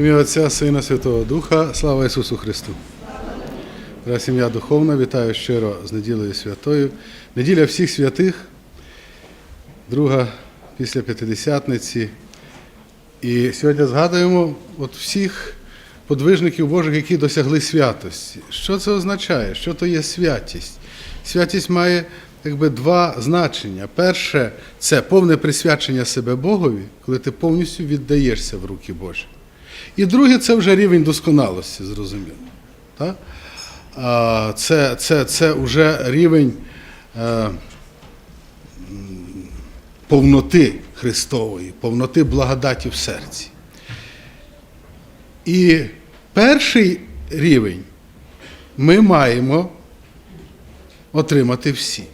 Ім'я Отця, Сина, Святого Духа, слава Ісусу Христу. Дорога сім'я духовна, вітаю щиро з неділею святою. Неділя всіх святих, друга після П'ятидесятниці. І сьогодні згадуємо от всіх подвижників Божих, які досягли святості. Що це означає? Що то є святість? Святість має якби два значення. Перше це повне присвячення себе Богові, коли ти повністю віддаєшся в руки Божі. І друге це вже рівень досконалості, зрозуміло. Так? Це, це, це вже рівень е, повноти Христової, повноти благодаті в серці. І перший рівень ми маємо отримати всі.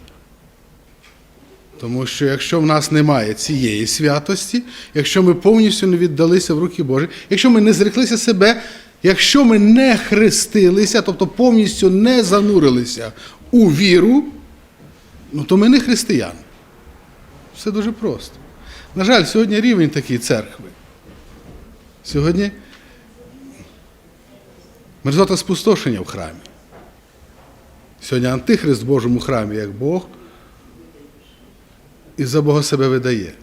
Тому що якщо в нас немає цієї святості, якщо ми повністю не віддалися в руки Божі, якщо ми не зреклися себе, якщо ми не хрестилися, тобто повністю не занурилися у віру, ну то ми не християни. Все дуже просто. На жаль, сьогодні рівень такий церкви. Сьогодні мерзота спустошення в храмі. Сьогодні антихрист в Божому храмі, як Бог, і за Бога себе видає.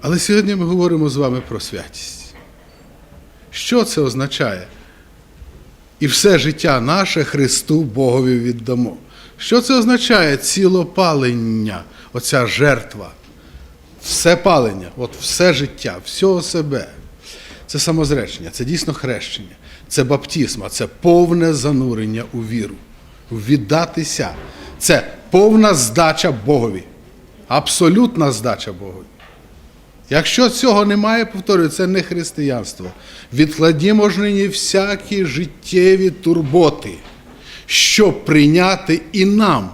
Але сьогодні ми говоримо з вами про святість. Що це означає? І все життя наше Христу Богові віддамо. Що це означає цілопалення, оця жертва? Все палення, от все життя, всього себе. Це самозречення, це дійсно хрещення, це баптізм, це повне занурення у віру, віддатися. Це повна здача Богові. Абсолютна здача Богові. Якщо цього немає, повторюю, це не християнство. Відкладімо ж нині всякі життєві турботи, щоб прийняти і нам,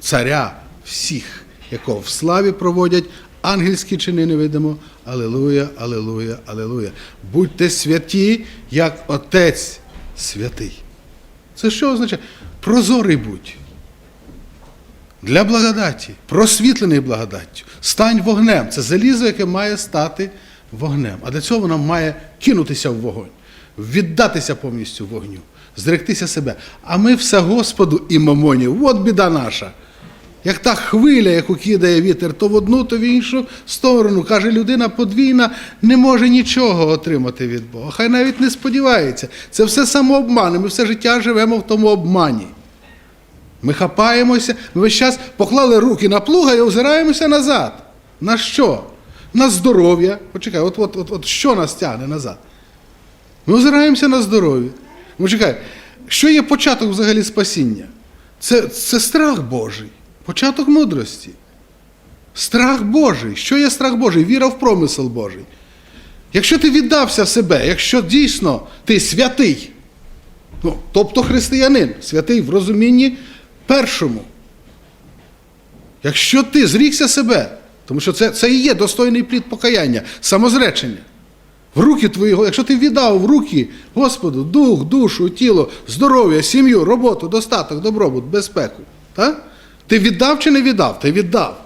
царя всіх, якого в славі проводять ангельські чини невидимо. Алелуя, алелуя, алелуя. Будьте святі, як Отець святий. Це що означає? Прозорий будь. Для благодаті, просвітлений благодаттю. Стань вогнем. Це залізо, яке має стати вогнем. А для цього воно має кинутися в вогонь, віддатися повністю вогню, зректися себе. А ми все Господу і мамоні. От біда наша. Як та хвиля, яку кидає вітер, то в одну, то в іншу сторону. Каже, людина подвійна не може нічого отримати від Бога. Хай навіть не сподівається. Це все самообман. Ми все життя живемо в тому обмані. Ми хапаємося, ми весь час поклали руки на плуга і озираємося назад. На що? На здоров'я. Почекай, от, от, от, от що нас тягне назад? Ми озираємося на здоров'я. Почекай, що є початок взагалі спасіння? Це, це страх Божий, початок мудрості. Страх Божий. Що є страх Божий? Віра в промисел Божий. Якщо ти віддався себе, якщо дійсно ти святий, ну, тобто християнин, святий в розумінні першому. Якщо ти зрікся себе, тому що це, це і є достойний плід покаяння, самозречення. В руки твої, якщо ти віддав в руки Господу дух, душу, тіло, здоров'я, сім'ю, роботу, достаток, добробут, безпеку. Так? Ти віддав чи не віддав? Ти віддав.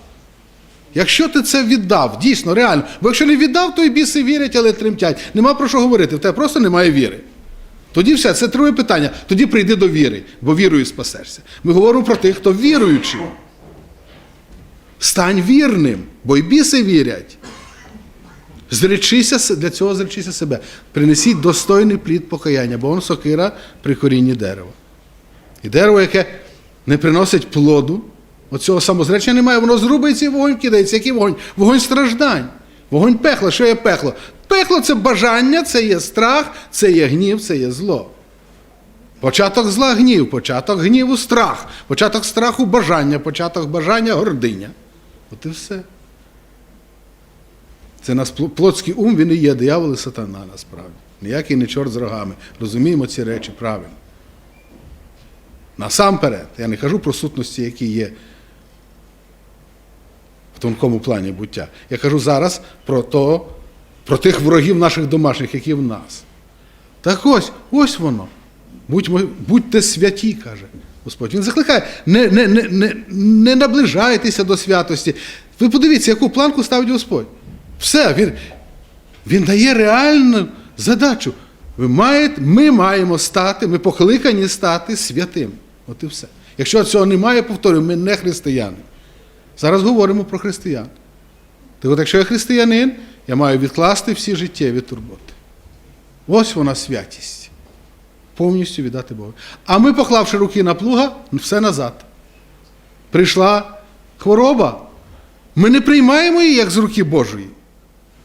Якщо ти це віддав, дійсно, реально, бо якщо не віддав, то і біси вірять, але тремтять. Нема про що говорити, в тебе просто немає віри. Тоді все, це друге питання. Тоді прийди до віри, бо вірою спасешся. Ми говоримо про тих, хто віруючий. Стань вірним, бо й біси вірять. Зречися, для цього зречися себе. Принесіть достойний плід покаяння, бо он сокира при корінні дерева. І дерево, яке не приносить плоду, оцього самозречення немає, воно зрубається і вогонь кидається. Який вогонь? Вогонь страждань. Вогонь пекла. Що є пекло? Пекло це бажання, це є страх, це є гнів, це є зло. Початок зла гнів, початок гніву страх, початок страху бажання, початок бажання гординя. От і все. Це наш плотський ум, він і є диявол і сатана насправді. Ніякий не чорт з рогами. Розуміємо ці речі правильно. Насамперед, я не кажу про сутності, які є в тонкому плані буття. Я кажу зараз про то, про тих ворогів наших домашніх, які в нас. Так ось, ось воно. Будьмо, будьте святі, каже Господь. Він закликає, не, не, не, не, не наближайтеся до святості. Ви подивіться, яку планку ставить Господь. Все, він. Він дає реальну задачу. Ви маєте, ми маємо стати, ми покликані стати святим. От і все. Якщо цього немає, повторюю, ми не християни. Зараз говоримо про християн. Так от, якщо я християнин, я маю відкласти всі життєві турботи. Ось вона святість. Повністю віддати Богу. А ми, поклавши руки на плуга, все назад. Прийшла хвороба. Ми не приймаємо її як з руки Божої.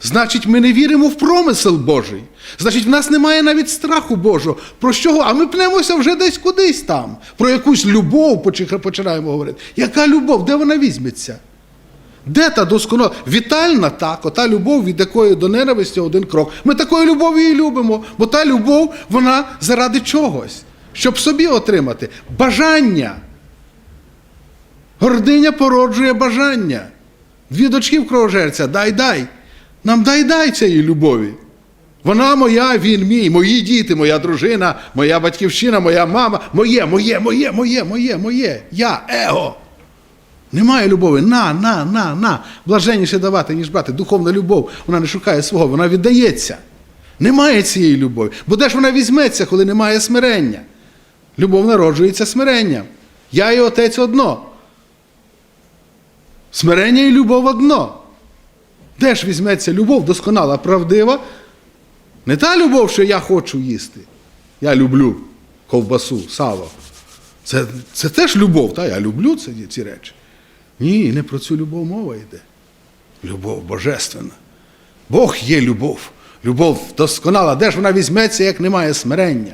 Значить, ми не віримо в промисел Божий. Значить, в нас немає навіть страху Божого. Про що? А ми пнемося вже десь кудись там. Про якусь любов починаємо говорити. Яка любов? Де вона візьметься? Де та досконала? Вітальна так, ота любов, від якої до ненависті один крок. Ми такою любов'ю і любимо, бо та любов, вона заради чогось, щоб собі отримати бажання. Гординя породжує бажання. Дві дочки в кровожерця, дай дай. Нам дай дай цієї любові. Вона моя, він мій, мої діти, моя дружина, моя батьківщина, моя мама, моє, моє, моє, моє, моє, моє. Я, его. Немає любові. На, на, на, на. Блаженніше давати, ніж брати. Духовна любов, вона не шукає свого, вона віддається. Немає цієї любові. Бо де ж вона візьметься, коли немає смирення? Любов народжується смиренням. Я і отець одно. Смирення і любов одно. Де ж візьметься любов досконала, правдива? Не та любов, що я хочу їсти. Я люблю ковбасу, сало. Це, це теж любов, та? я люблю ці, ці речі. Ні, не про цю любов мова йде. Любов божественна. Бог є любов. Любов досконала. Де ж вона візьметься, як немає смирення?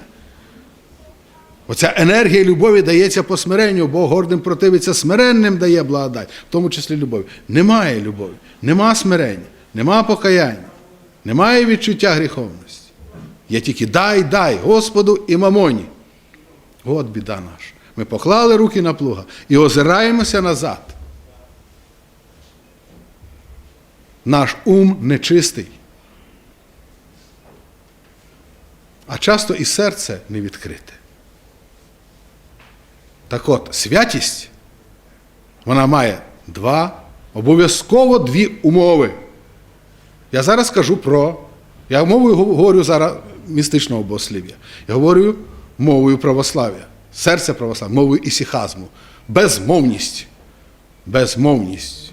Оця енергія любові дається по смиренню, Бог гордим противиться, смиренним дає благодать, в тому числі любові. Немає любові, нема смирення, нема покаяння, немає відчуття гріховності. Є тільки дай, дай Господу і мамоні. От біда наша. Ми поклали руки на плуга і озираємося назад. Наш ум нечистий. А часто і серце не відкрите. Так от, святість, вона має два, обов'язково дві умови. Я зараз кажу про. Я мовою говорю зараз містичного богослів'я. Я говорю мовою православ'я, серця православ'я, мовою ісіхазму. Безмовність. Безмовність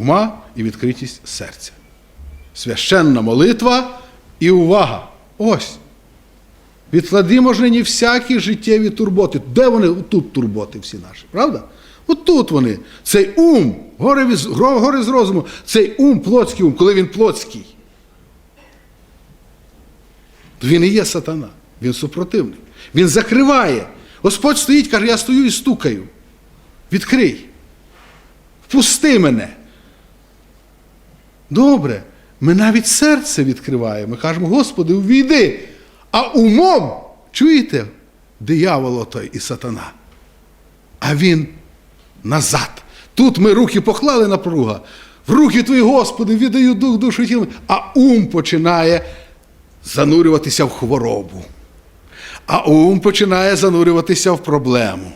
ума і відкритість серця. Священна молитва і увага. Ось. Відкладімо ж нині всякі життєві турботи. Де вони? Тут турботи всі наші, правда? От тут вони. Цей ум, горе, від, горе з розуму, цей ум, плотський ум, коли він плотський. То він і є сатана, він супротивник. Він закриває. Господь стоїть, каже, я стою і стукаю. Відкрий. Впусти мене. Добре, ми навіть серце відкриваємо. Ми кажемо, Господи, увійди. А умом, чуєте, диявол той і сатана. А він назад. Тут ми руки поклали на пруга. В руки твої, Господи, віддаю дух, душу тіло. А ум починає занурюватися в хворобу. А ум починає занурюватися в проблему.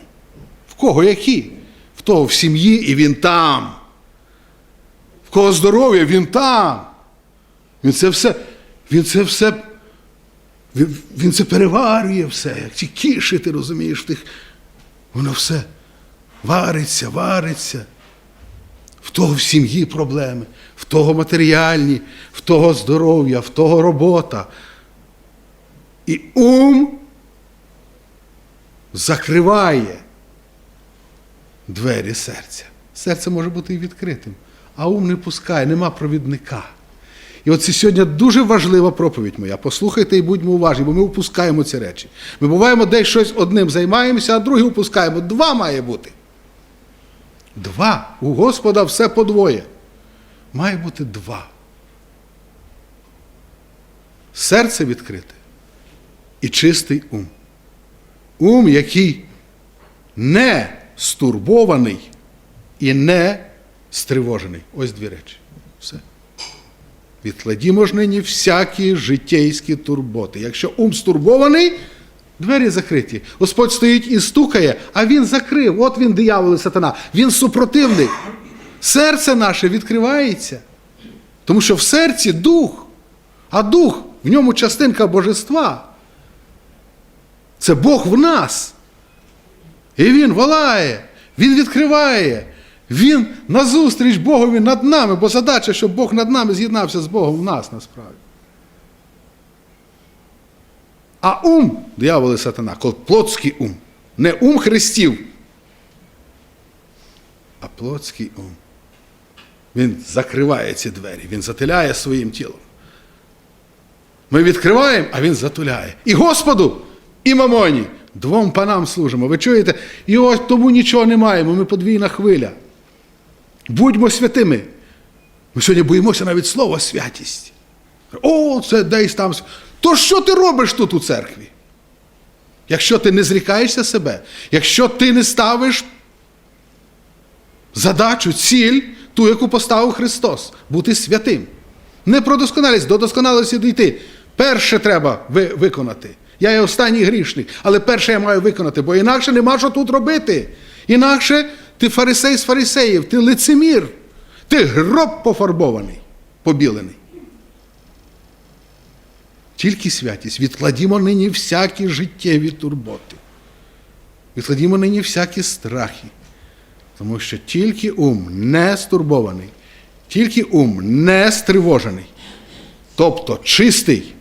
В кого які? В того в сім'ї, і він там. Кого здоров'я, він там. Він це все, він це все він, він це переварює все, як ті кіші, ти розумієш, тих, воно все вариться, вариться. В того в сім'ї проблеми, в того матеріальні, в того здоров'я, в того робота. І ум закриває двері серця. Серце може бути і відкритим, а ум не пускає, нема провідника. І оце сьогодні дуже важлива проповідь моя. Послухайте і будьмо уважні, бо ми упускаємо ці речі. Ми буваємо десь щось одним займаємося, а другим упускаємо. Два має бути. Два. У Господа все подвоє. Має бути два. Серце відкрите і чистий ум. Ум, який не стурбований і не стривожений. Ось дві речі. Все. Відкладімо ж нині всякі життєйські турботи. Якщо ум стурбований, двері закриті. Господь стоїть і стукає, а він закрив. От він, диявол і сатана. Він супротивник. Серце наше відкривається. Тому що в серці дух. А дух в ньому частинка божества. Це Бог в нас. І Він волає, Він відкриває, Він назустріч Богові над нами, бо задача, щоб Бог над нами з'єднався з Богом в нас насправді. А ум, диявол і сатана, плотський ум. Не ум Христів, а плотський ум. Він закриває ці двері, він затиляє своїм тілом. Ми відкриваємо, а він затуляє. І Господу, і мамоні. Двом панам служимо. Ви чуєте? І ось тому нічого не маємо. Ми подвійна хвиля. Будьмо святими. Ми сьогодні боїмося навіть слова святість. О, це десь там. То що ти робиш тут у церкві? Якщо ти не зрікаєшся себе, якщо ти не ставиш задачу, ціль, ту, яку поставив Христос, бути святим. Не про досконалість, до досконалості дійти. Перше треба ви- виконати. Я є останній грішник, але перше я маю виконати, бо інакше нема що тут робити. Інакше ти фарисей з фарисеїв, ти лицемір, ти гроб пофарбований, побілений. Тільки святість. Відкладімо нині всякі життєві турботи. Відкладімо нині всякі страхи. Тому що тільки ум не стурбований, тільки ум не стривожений, тобто чистий,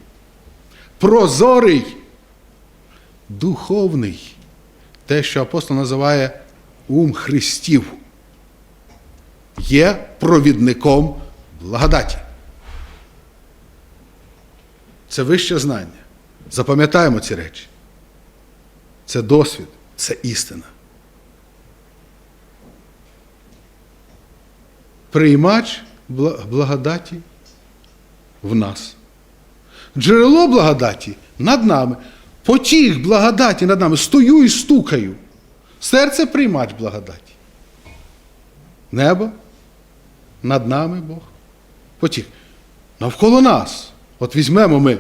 прозорий, духовний, те, що апостол називає ум Христів, є провідником благодаті. Це вище знання. Запам'ятаємо ці речі. Це досвід, це істина. Приймач благодаті в нас. Джерело благодаті над нами. Потік благодаті над нами. Стою і стукаю. Серце приймач благодаті. Небо над нами Бог. Потік. Навколо нас. От візьмемо ми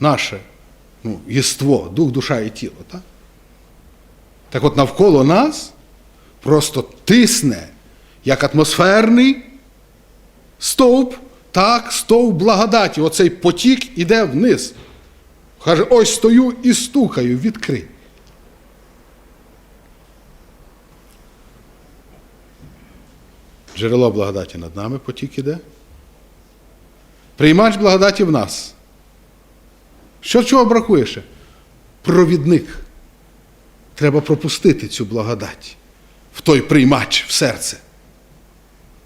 наше ну, єство, дух, душа і тіло. Так? так от навколо нас просто тисне, як атмосферний стовп, так, стовп благодаті. Оцей потік іде вниз. Каже, ось стою і стукаю, відкрий. Джерело благодаті над нами потік іде. Приймач благодаті в нас. Що чого бракує ще? Провідник. Треба пропустити цю благодать в той приймач в серце.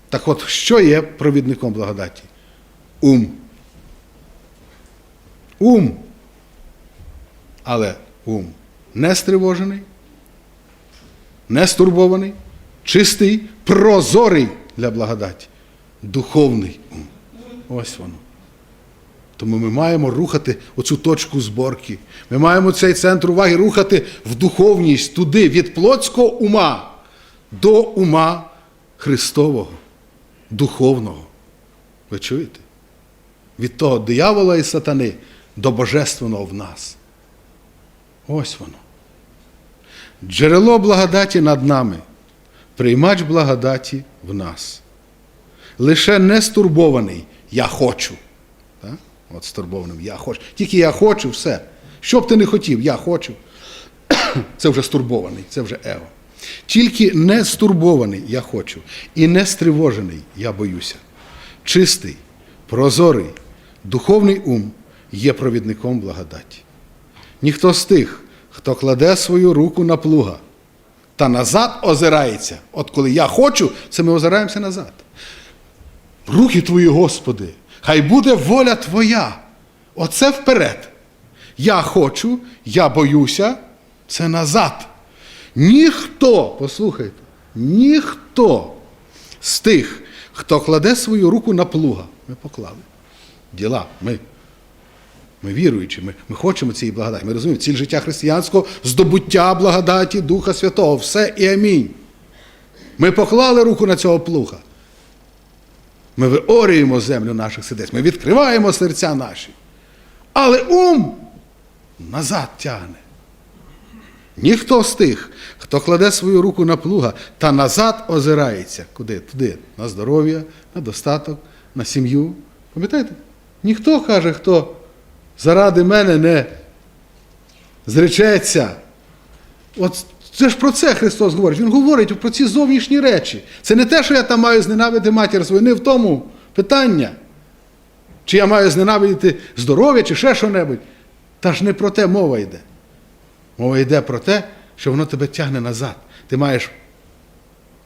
Так от, що є провідником благодаті? Ум. Ум. Але ум не стривожений, не стурбований, чистий, прозорий для благодаті. Духовний ум. Ось воно. Тому ми маємо рухати оцю точку зборки. Ми маємо цей центр уваги рухати в духовність туди, від плотського ума до ума Христового, духовного. Ви чуєте? Від того диявола і сатани до божественного в нас. Ось воно. Джерело благодаті над нами, приймач благодаті в нас. Лише не стурбований я хочу. Так? От стурбованим я хочу. Тільки я хочу, все. Що б ти не хотів, я хочу. Це вже стурбований, це вже его. Тільки не стурбований я хочу. І не стривожений я боюся. Чистий, прозорий, духовний ум є провідником благодаті. Ніхто з тих, хто кладе свою руку на плуга та назад озирається. От коли я хочу, це ми озираємося назад. Руки твої, Господи, хай буде воля Твоя. Оце вперед. Я хочу, я боюся, це назад. Ніхто, послухайте, ніхто з тих, хто кладе свою руку на плуга, ми поклали. Діла, ми. Ми віруючі, ми, ми хочемо цієї благодаті. Ми розуміємо, ціль життя християнського здобуття благодаті Духа Святого. Все і амінь. Ми поклали руку на цього плуга. Ми виорюємо землю наших сердець, ми відкриваємо серця наші. Але ум назад тягне. Ніхто з тих, хто кладе свою руку на плуга та назад озирається. Куди? Туди. На здоров'я, на достаток, на сім'ю. Пам'ятаєте? Ніхто каже, хто заради мене не зречеться. От це ж про це Христос говорить. Він говорить про ці зовнішні речі. Це не те, що я там маю зненавидити матір свою, не в тому питання. Чи я маю зненавидіти здоров'я, чи ще що-небудь. Та ж не про те мова йде. Мова йде про те, що воно тебе тягне назад. Ти маєш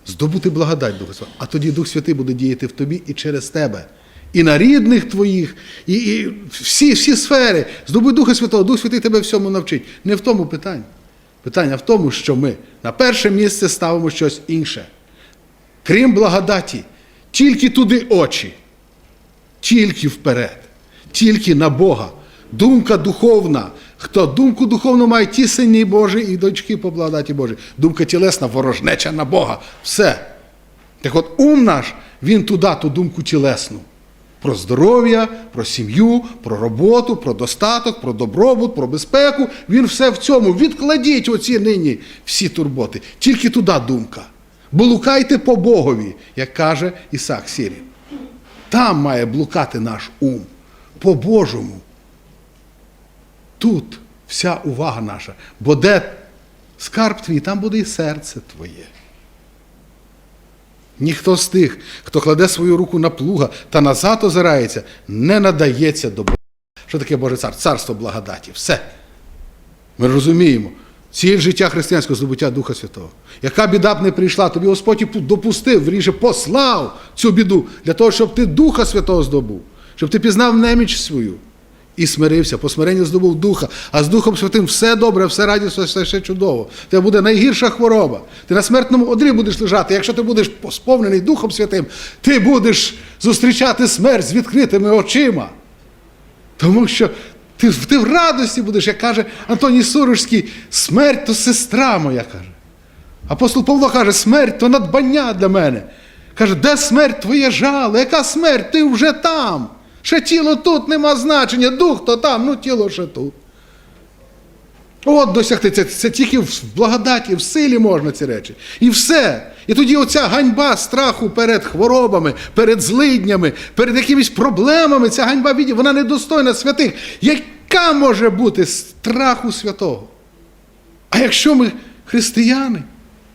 здобути благодать Духа Святого. А тоді Дух Святий буде діяти в тобі і через тебе. І на рідних твоїх, і, і всі, всі сфери. Здобудь Духа Святого, Дух Святий тебе всьому навчить. Не в тому питанні. Питання в тому, що ми на перше місце ставимо щось інше. Крім благодаті, тільки туди очі, тільки вперед, тільки на Бога. Думка духовна. Хто думку духовну має, ті сині Божі і дочки по благодаті Божій. Думка тілесна, ворожнеча на Бога. Все. Так от ум наш, він туди, ту думку тілесну. Про здоров'я, про сім'ю, про роботу, про достаток, про добробут, про безпеку. Він все в цьому. Відкладіть оці нині всі турботи. Тільки туди думка. Блукайте по Богові, як каже Ісак Сірі. Там має блукати наш ум. По Божому. Тут вся увага наша. Бо де скарб твій, там буде і серце твоє. Ніхто з тих, хто кладе свою руку на плуга та назад озирається, не надається до Бога. Що таке Боже царство? Царство благодаті. Все. Ми розуміємо. Ціль життя християнського здобуття Духа Святого. Яка біда б не прийшла, тобі Господь допустив, вірніше, послав цю біду для того, щоб ти Духа Святого здобув, щоб ти пізнав неміч свою і смирився, по смиренню здобув Духа, а з Духом Святим все добре, все радісно, все ще чудово. Тебе буде найгірша хвороба. Ти на смертному одрі будеш лежати. Якщо ти будеш сповнений Духом Святим, ти будеш зустрічати смерть з відкритими очима. Тому що ти, ти в радості будеш, як каже Антоній Сурожський, смерть то сестра моя каже. Апостол Павло каже, смерть то надбання для мене. Каже, де смерть твоє жало? Яка смерть? Ти вже там. Ще тіло тут нема значення, дух то там, ну тіло ще тут. От досягти, це, це тільки в благодаті, в силі можна ці речі. І все. І тоді оця ганьба страху перед хворобами, перед злиднями, перед якимись проблемами, ця ганьба вона недостойна святих. Яка може бути страху святого? А якщо ми християни,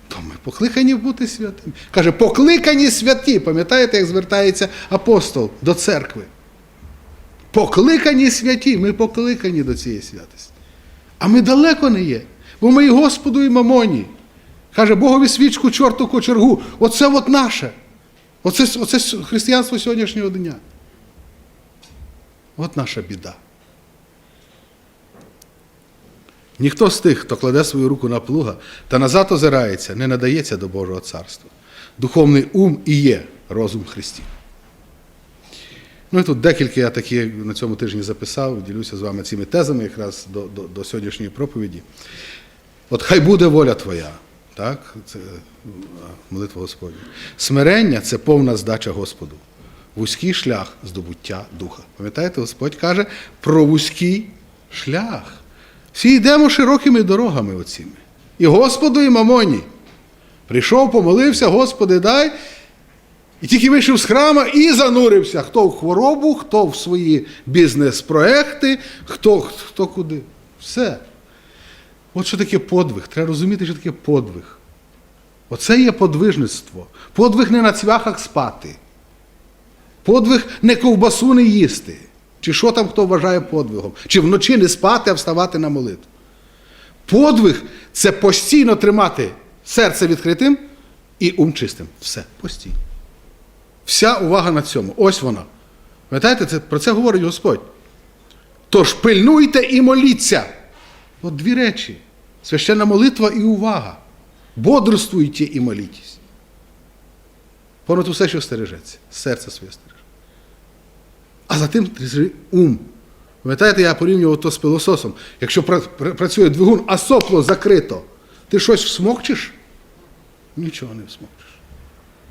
то ми покликані бути святими. Каже, покликані святі. Пам'ятаєте, як звертається апостол до церкви? Покликані святі, ми покликані до цієї святості. А ми далеко не є. Бо ми і Господу, і мамоні. Каже, Богові свічку, чорту кочергу. Оце от наше. Оце, оце християнство сьогоднішнього дня. От наша біда. Ніхто з тих, хто кладе свою руку на плуга та назад озирається, не надається до Божого царства. Духовний ум і є розум Христів. Ну і тут декілька я такі на цьому тижні записав, ділюся з вами цими тезами якраз до, до, до сьогоднішньої проповіді. От хай буде воля твоя. Так? Це молитва Господня. Смирення це повна здача Господу. Вузький шлях здобуття духа. Пам'ятаєте, Господь каже про вузький шлях. Всі йдемо широкими дорогами оціми. І Господу, і мамоні. Прийшов, помолився, Господи, дай. І тільки вийшов з храма і занурився. Хто в хворобу, хто в свої бізнес-проекти, хто, хто куди. Все. От що таке подвиг. Треба розуміти, що таке подвиг. Оце є подвижництво. Подвиг не на цвяхах спати. Подвиг не ковбасу не їсти. Чи що там хто вважає подвигом? Чи вночі не спати, а вставати на молитву. Подвиг це постійно тримати серце відкритим і ум чистим. Все, постійно. Вся увага на цьому. Ось вона. Пам'ятаєте, це, про це говорить Господь. Тож пильнуйте і моліться. От дві речі: священна молитва і увага. Бодрствуйте і молітесь. Понад усе, що стережеться, серце своє стереже. А за тим ум. Пам'ятаєте, я порівнював то з пилососом. Якщо працює двигун, а сопло закрито, ти щось всмокчеш? Нічого не всмокчеш.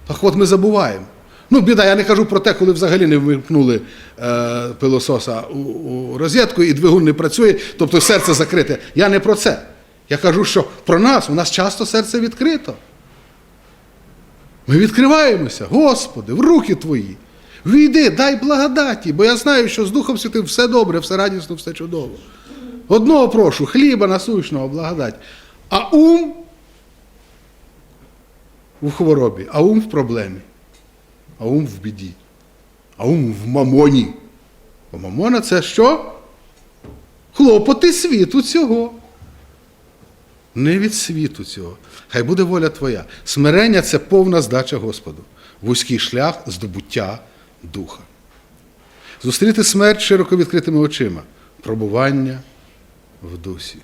Так от ми забуваємо. Ну, біда, я не кажу про те, коли взагалі не вимкнули е, пилососа у, у розетку і двигун не працює, тобто серце закрите. Я не про це. Я кажу, що про нас, у нас часто серце відкрито. Ми відкриваємося, Господи, в руки Твої, Війди, дай благодаті, бо я знаю, що з Духом Святим все добре, все радісно, все чудово. Одного прошу, хліба насущного, благодать. А ум в хворобі, а ум в проблемі, а ум в біді, а ум в мамоні. Бо мамона це що? Хлопоти світу цього. Не від світу цього. Хай буде воля твоя. Смирення це повна здача Господу, вузький шлях здобуття духа. Зустріти смерть широко відкритими очима, пробування в дусі.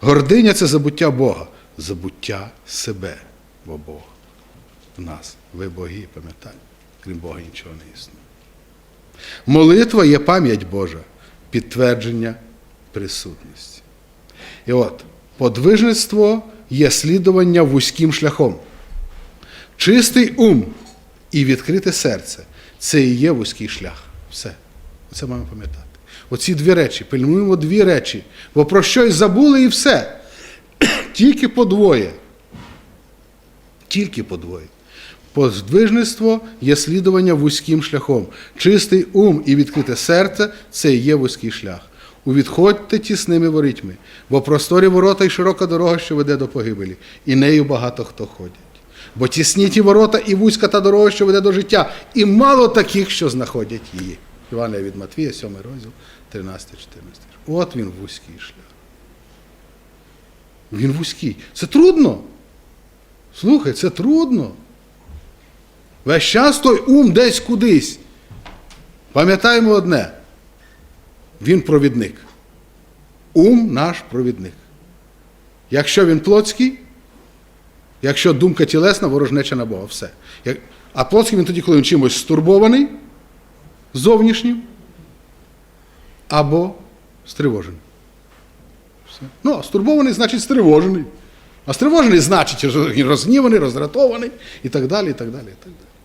Гординя це забуття Бога, забуття себе, бо Бог в нас. Ви боги, пам'ятайте, крім Бога нічого не існує. Молитва є пам'ять Божа, підтвердження присутності. І от, подвижництво є слідування вузьким шляхом. Чистий ум і відкрите серце це і є вузький шлях. Все. Це маємо пам'ятати. Оці дві речі, пильнуємо дві речі, бо про щось забули і все. Тільки по двоє. Тільки по двоє. Подвижництво є слідування вузьким шляхом. Чистий ум і відкрите серце це є вузький шлях. Увідходьте тісними ворітьми, бо просторі ворота і широка дорога, що веде до погибелі, і нею багато хто ходять. Бо тісні ті ворота і вузька та дорога, що веде до життя, і мало таких, що знаходять її. Івана від Матвія, 7 розділ, 13, 14. От він вузький шлях. Він вузький. Це трудно. Слухай, це трудно. Весь час той ум десь кудись. Пам'ятаємо одне. Він провідник. Ум наш провідник. Якщо він плотський, якщо думка тілесна, ворожнеча на Бога, все. А плотський він тоді, коли він чимось стурбований, зовнішнім, або стривожений. Все. Ну, стурбований значить стривожений. А стривожений значить розгніваний, роздратований і так далі, і так далі, і так далі.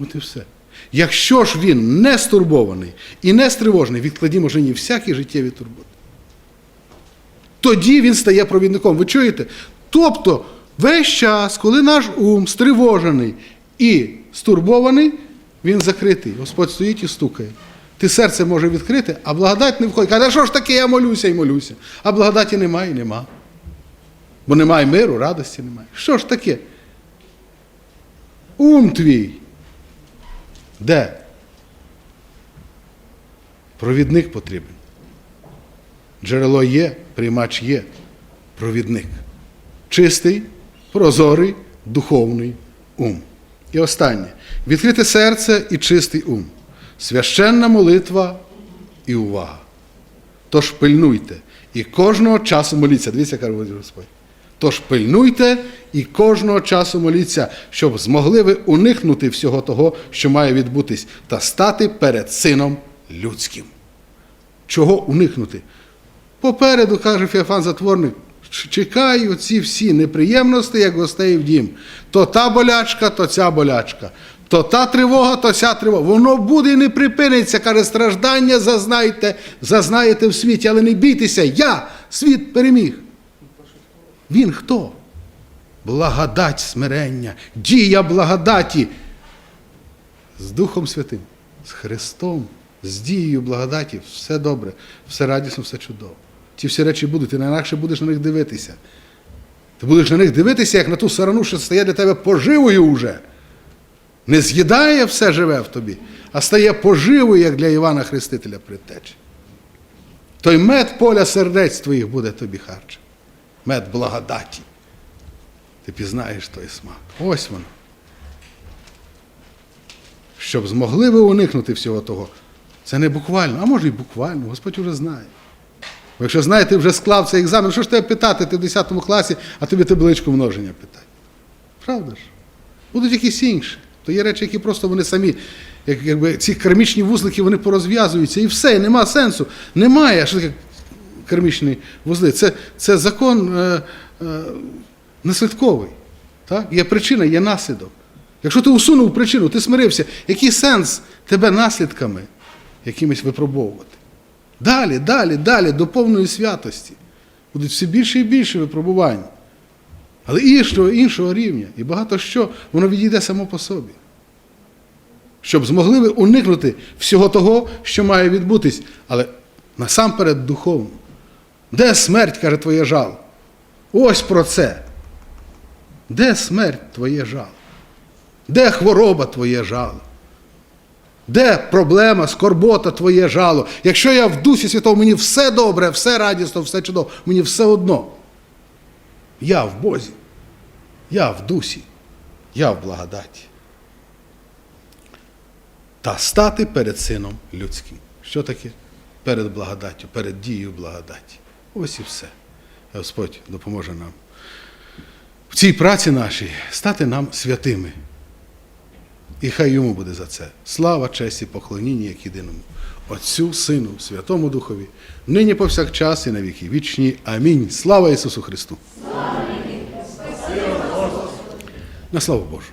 От і все. Якщо ж він не стурбований і не стривожений, відкладімо жені всякі життєві турботи. Тоді він стає провідником. Ви чуєте? Тобто, весь час, коли наш ум стривожений і стурбований, він закритий. Господь стоїть і стукає. Ти серце може відкрити, а благодать не входить. Каже, що ж таке, я молюся і молюся. А благодаті немає і нема. Бо немає миру, радості немає. Що ж таке? Ум твій. Де? Провідник потрібен. Джерело є, приймач є, провідник. Чистий, прозорий, духовний ум. І останнє. Відкрите серце і чистий ум. Священна молитва і увага. Тож пильнуйте і кожного часу моліться. Дивіться, говорить Господь. Тож пильнуйте і кожного часу моліться, щоб змогли ви уникнути всього того, що має відбутись, та стати перед сином людським. Чого уникнути? Попереду, каже Феофан Затворник, чекаю ці всі неприємності, як гостей в дім. То та болячка, то ця болячка. То та тривога, то ця тривога. Воно буде і не припиниться. Каже, страждання зазнайте, зазнаєте в світі, але не бійтеся, я світ переміг. Він хто? Благодать смирення, дія благодаті з Духом Святим, з Христом, з дією благодаті, все добре, все радісно, все чудово. Ті всі речі будуть, ти інакше будеш на них дивитися. Ти будеш на них дивитися, як на ту сарану, що стає для тебе поживою уже. Не з'їдає все живе в тобі, а стає поживою, як для Івана Хрестителя предтечі. Той мед поля сердець твоїх буде тобі харч. Мед благодаті. Ти пізнаєш той смак. Ось воно. Щоб змогли ви уникнути всього того. Це не буквально, а може і буквально, Господь уже знає. Бо якщо знаєте, ти вже склав цей екзамен, що ж тебе питати, ти в 10 класі, а тобі табличку множення питають. Правда ж? Будуть якісь інші. То є речі, які просто вони самі, як, якби ці кармічні вузлики, вони порозв'язуються і все, нема сенсу. Немає. Що таке кармічні вузли? Це, це закон е, е, наслідковий. Так? Є причина, є наслідок. Якщо ти усунув причину, ти смирився, який сенс тебе наслідками якимось випробовувати? Далі, далі, далі, до повної святості. Будуть все більше і більше випробувань. Але іншого, іншого рівня. І багато що, воно відійде само по собі. щоб змогли ви уникнути всього того, що має відбутись, але насамперед духовно. Де смерть, каже твоє жало? Ось про це. Де смерть твоє жало? Де хвороба твоє жало? Де проблема, скорбота твоє жало? Якщо я в Дусі Святому, мені все добре, все радісно, все чудово, мені все одно. Я в Бозі, я в Дусі, я в благодаті. Та стати перед Сином людським. Що таке? Перед благодаттю, перед дією благодаті. Ось і все. Господь допоможе нам в цій праці нашій стати нам святими. І хай йому буде за це. Слава, честь і поклоніння як єдиному. Отцю, Сину, Святому Духові, нині повсякчас і на віки вічні. Амінь. Слава Ісусу Христу! На славу Божу!